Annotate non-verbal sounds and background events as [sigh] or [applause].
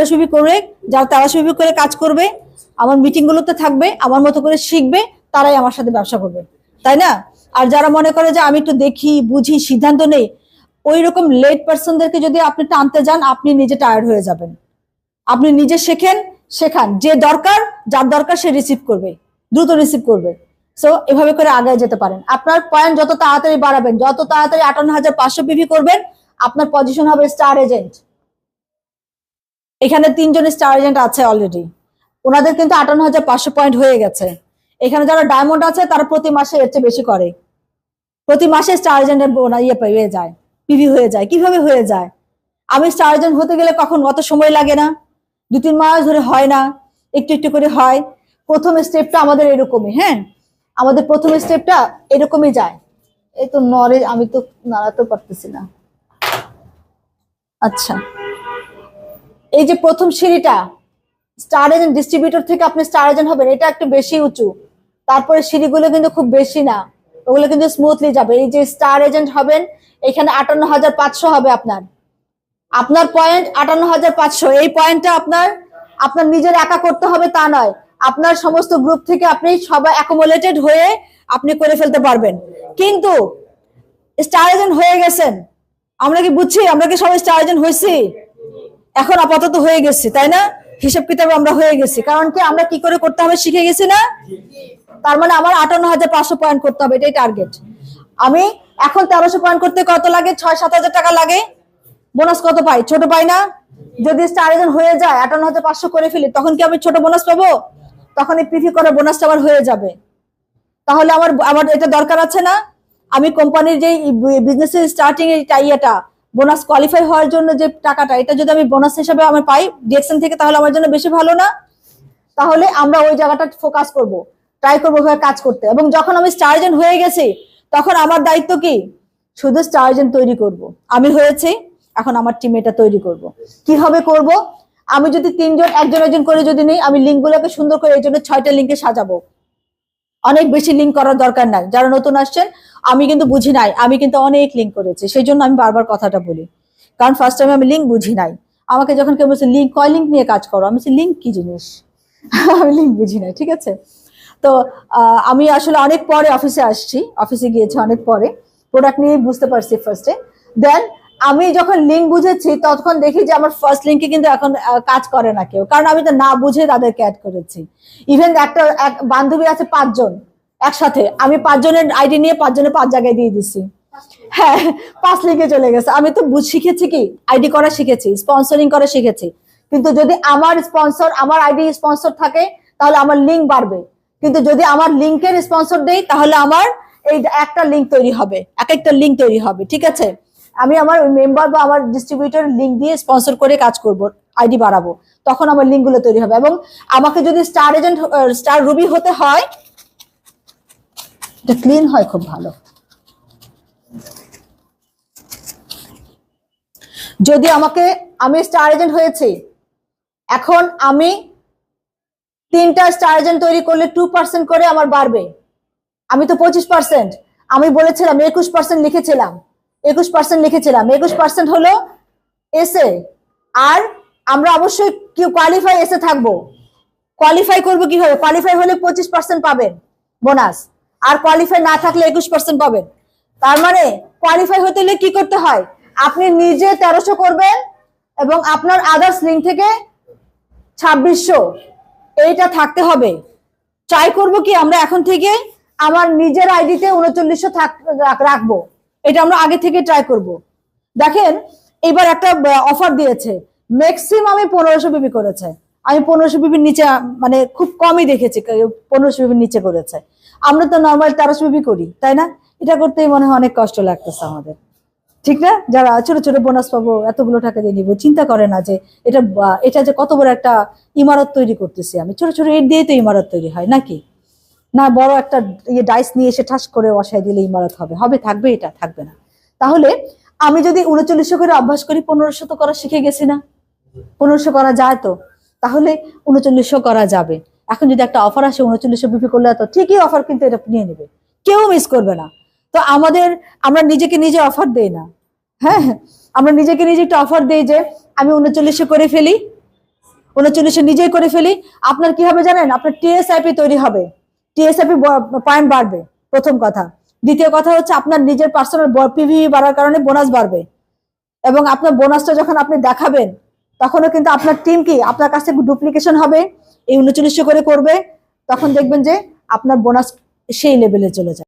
তেরাশো করে, যারা তেরাশো করে কাজ করবে, আমার মিটিং গুলোতে থাকবে, আমার মতো করে শিখবে, তারাই আমার সাথে ব্যবসা করবে। তাই না? আর যারা মনে করে যে আমি একটু দেখি, বুঝি, সিদ্ধান্ত নেই ওই রকম লেট পার্সনদেরকে যদি আপনি টানতে যান, আপনি নিজে টায়ার্ড হয়ে যাবেন। আপনি নিজে শেখেন, শেখান, যে দরকার, যার দরকার সে রিসিভ করবে, দ্রুত রিসিভ করবে। সো এভাবে করে আগায় যেতে পারেন। আপনার পয়েন্ট যত তাড়াতাড়ি বাড়াবেন, যত তাড়াতাড়ি আটান্ন হাজার পাঁচশো পিভি করবেন, আপনার পজিশন হবে স্টার এজেন্ট এখানে তিনজন স্টার এজেন্ট আছে অলরেডি ওনাদের কিন্তু আটান্ন হাজার পাঁচশো পয়েন্ট হয়ে গেছে। এখানে যারা ডায়মন্ড আছে, তারা প্রতি মাসে এর চেয়ে বেশি করে। প্রতি মাসে স্টার এজেন্টের ইয়ে পেয়ে যায় পিভি হয়ে যায়। কীভাবে হয়ে যায়? আমি স্টার এজেন্ট হতে গেলে কখন অত সময় লাগে না? দু তিন মাস ধরে হয় না। একটু একটু করে হয়। প্রথম স্টেপটা আমাদের এরকমই হ্যাঁ? আমাদের প্রথম স্টেপটা এরকমই যায়। এই তো নরে আমি তো নাড়াতে পারতেছি না। আচ্ছা। এই যে প্রথম সিঁড়িটা স্টার এজেন্ট ডিস্ট্রিবিউটর থেকে আপনি স্টার এজেন্ট হবেন, এটা একটু বেশি উঁচু। তারপরে সিঁড়িগুলো কিন্তু খুব বেশি না, ওগুলো কিন্তু স্মুথলি যাবে। এই যে স্টার এজেন্ট হবেন, এখানে আটান্ন হাজার পাঁচশো হবে আপনার। আপনার পয়েন্ট আটান্ন হাজার পাঁচশো, এই পয়েন্টটা আপনার আপনার নিজের একা করতে হবে তা নয়। আপনার সমস্ত গ্রুপ থেকে আপনি সবাই অ্যাকোমোলেটেড হয়ে আপনি করে ফেলতে পারবেন। কিন্তু স্টার এজেন্ট হয়ে গেছেন। আমরা কি বুঝছি? আমরা কি সবাই স্টার এজেন্ট হয়েছি? এখন আপাতত হয়ে গেছে, তাই না? হিসাব কিতাবে আমরা হয়ে গেছি। কারণ কি, আমরা কি করে করতে হবে শিখে গেছি না? তার মানে আমার আটান্ন হাজার পাঁচশো পয়েন্ট করতে হবে, এটাই টার্গেট আমি এখন তেরোশো পয়েন্ট করতে কত লাগে? ছয়, সাত হাজার টাকা লাগে। বোনাস কত পাই? ছোট পাই না? যদি এজেন্ট হয়ে যায়, আটান্ন হাজার পাঁচশো করে ফেলি, তখন কি আমি ছোট বোনাস পাবো? তখন এই পিভি করে বোনাসটা আমার হয়ে যাবে। তাহলে আমার আমার এটা দরকার আছে না? আমি কোম্পানির যে বিজনেসের স্টার্টিং এর ইয়েটা বোনাস কোয়ালিফাই হওয়ার জন্য যে টাকাটা, এটা যদি আমি বোনাস হিসাবে আমি পাই ডিএক্সএন থেকে, তাহলে আমার জন্য বেশি ভালো না। তাহলে আমরা ওই জায়গাটা ফোকাস করব ট্রাই করব কাজ করতে। এবং যখন আমি স্টার এজেন্ট হয়ে গেছি, তখন আমার দায়িত্ব কি? শুধু স্টার এজেন্ট তৈরি করব। আমি হয়েছি, এখন আমার টিম এটা তৈরি করব। কীভাবে করব? আমি যদি তিনজন, একজন একজন করে যদি নেই, আমি লিঙ্কগুলোকে সুন্দর করে এই জন্য ছয়টা লিঙ্কে সাজাবো। অনেক বেশি লিঙ্ক করার দরকার নাই। যারা নতুন আসছেন, আমি কিন্তু বুঝি নাই। আমি কিন্তু অনেক লিঙ্ক করেছি। সেই জন্য আমি বারবার কথাটা বলি। কারণ ফার্স্ট টাইম আমি লিঙ্ক বুঝি নাই। আমাকে যখন কেউ বলছে লিঙ্ক কয় লিঙ্ক নিয়ে কাজ করো? আমি বলছি লিঙ্ক কি জিনিস? [laughs] আমি লিঙ্ক বুঝি নাই, ঠিক আছে? তো আমি আসলে অনেক পরে অফিসে আসছি। অফিসে গিয়েছি অনেক পরে। প্রোডাক্ট নিয়ে বুঝতে পারছি ফার্স্টে দেন আমি যখন লিঙ্ক বুঝেছি, তখন দেখি যে আমার ফার্স্ট লিঙ্কে কিন্তু এখন কাজ করে না কেউ। কারণ আমি তো না বুঝে তাদেরকে অ্যাড করেছি। ইভেন একটা, এক বান্ধবী আছে পাঁচজন একসাথে। আমি পাঁচজনের আইডি নিয়ে পাঁচজনের পাঁচ জায়গায় দিয়ে দিছি। হ্যাঁ পাঁচ লিঙ্কে চলে গেছে। আমি তো শিখেছি কি? আইডি করা শিখেছি স্পন্সরিং করা শিখেছি। কিন্তু যদি আমার স্পন্সর আমার আইডি স্পন্সর থাকে, তাহলে আমার লিঙ্ক বাড়বে। কিন্তু যদি আমার লিঙ্কের স্পন্সর দেই, তাহলে আমার এই একটা লিঙ্ক তৈরি হবে। এক একটা লিঙ্ক তৈরি হবে। ঠিক আছে? আমি আমার মেম্বার বা আমার ডিস্ট্রিবিউটর লিঙ্ক দিয়ে স্পন্সর করে কাজ করব আইডি বাড়াবো। তখন আমার লিঙ্কগুলো তৈরি হবে এবং আমাকে যদি স্টার এজেন্ট স্টার রুবি হতে হয়, এটা ক্লিন হয় খুব ভালো। যদি আমাকে, আমি স্টার এজেন্ট হয়েছি, এখন আমি তিনটা স্টার এজেন্ট তৈরি করলে টু পার্সেন্ট করে আমার বাড়বে। আমি তো পঁচিশ পার্সেন্ট আমি বলেছিলাম, একুশ পার্সেন্ট লিখেছিলাম। একুশ পার্সেন্ট লিখেছিলাম। একুশ পার্সেন্ট হলো এসে আর আমরা অবশ্যই কি কোয়ালিফাই এসে থাকব? কোয়ালিফাই করব কীভাবে কোয়ালিফাই হলে পঁচিশ পার্সেন্ট পাবেন বোনাস আর কোয়ালিফাই না থাকলে একুশ পার্সেন্ট পাবেন। তার মানে কোয়ালিফাই হতে হলে কি করতে হয়? আপনি নিজে তেরোশো করবেন এবং আপনার আদার্স লিঙ্ক থেকে ছাব্বিশশো। এইটা থাকতে হবে। ট্রাই করব কি? আমরা এখন থেকে আমার নিজের আইডিতে উনচল্লিশশো থাক রাখব। এটা আমরা আগে থেকে ট্রাই করব। দেখেন, এবার একটা অফার দিয়েছে। ম্যাক্সিমামে পনেরোশো বিবি করেছে। আমি পনেরোশো বিবির নিচে মানে খুব কমই দেখেছি পনেরোশো বিবির নিচে করেছে। আমরা তো নর্মাল তেরোশো বিবি করি, তাই না? এটা করতেই মনে হয় অনেক কষ্ট লাগতেছে আমাদের। ঠিক না? যারা ছোট ছোট বোনাস পাবো, এতগুলো টাকা দিয়ে নিবো, চিন্তা করে না যে এটা এটা যে কত বড় একটা ইমারত তৈরি করতেছি আমি। ছোট ছোট ইট দিয়ে তো ইমারত তৈরি হয়, নাকি? না, বড় একটা ইয়ে ডাইস নিয়ে এসে ঠাস করে বসাই দিলে ইমারত হবে। হবে, থাকবে এটা, থাকবে না। তাহলে আমি যদি উনচল্লিশশো করে অভ্যাস করি, পনেরোশো তো করা শিখে গেছি না। পনেরোশো করা যায় তো? তাহলে উনচল্লিশশো করা যাবে। এখন যদি একটা অফার আসে, উনচল্লিশশো বিপি করলে তো ঠিকই অফার কিন্তু এটা নিয়ে নেবে। কেউ মিস করবে না। তো আমাদের, আমরা নিজেকে নিজে অফার দেই না। হ্যাঁ আমরা নিজেকে নিজে একটা অফার দেই যে, আমি উনচল্লিশশো করে ফেলি। উনচল্লিশে নিজেই করে ফেলি। আপনার কি হবে জানেন? আপনার টিএসআইপি তৈরি হবে। টিএসআইপি পয়েন্ট বাড়বে, প্রথম কথা। দ্বিতীয় কথা হচ্ছে আপনার নিজের পার্সোনাল পিভি বাড়ার কারণে বোনাস বাড়বে। এবং আপনার বোনাসটা যখন আপনি দেখাবেন, তখনও কিন্তু আপনার টিম কি? আপনার কাছে ডুপ্লিকেশন হবে, এই উনচল্লিশশো করে করবে, তখন দেখবেন যে আপনার বোনাস সেই লেভেলে চলে যায়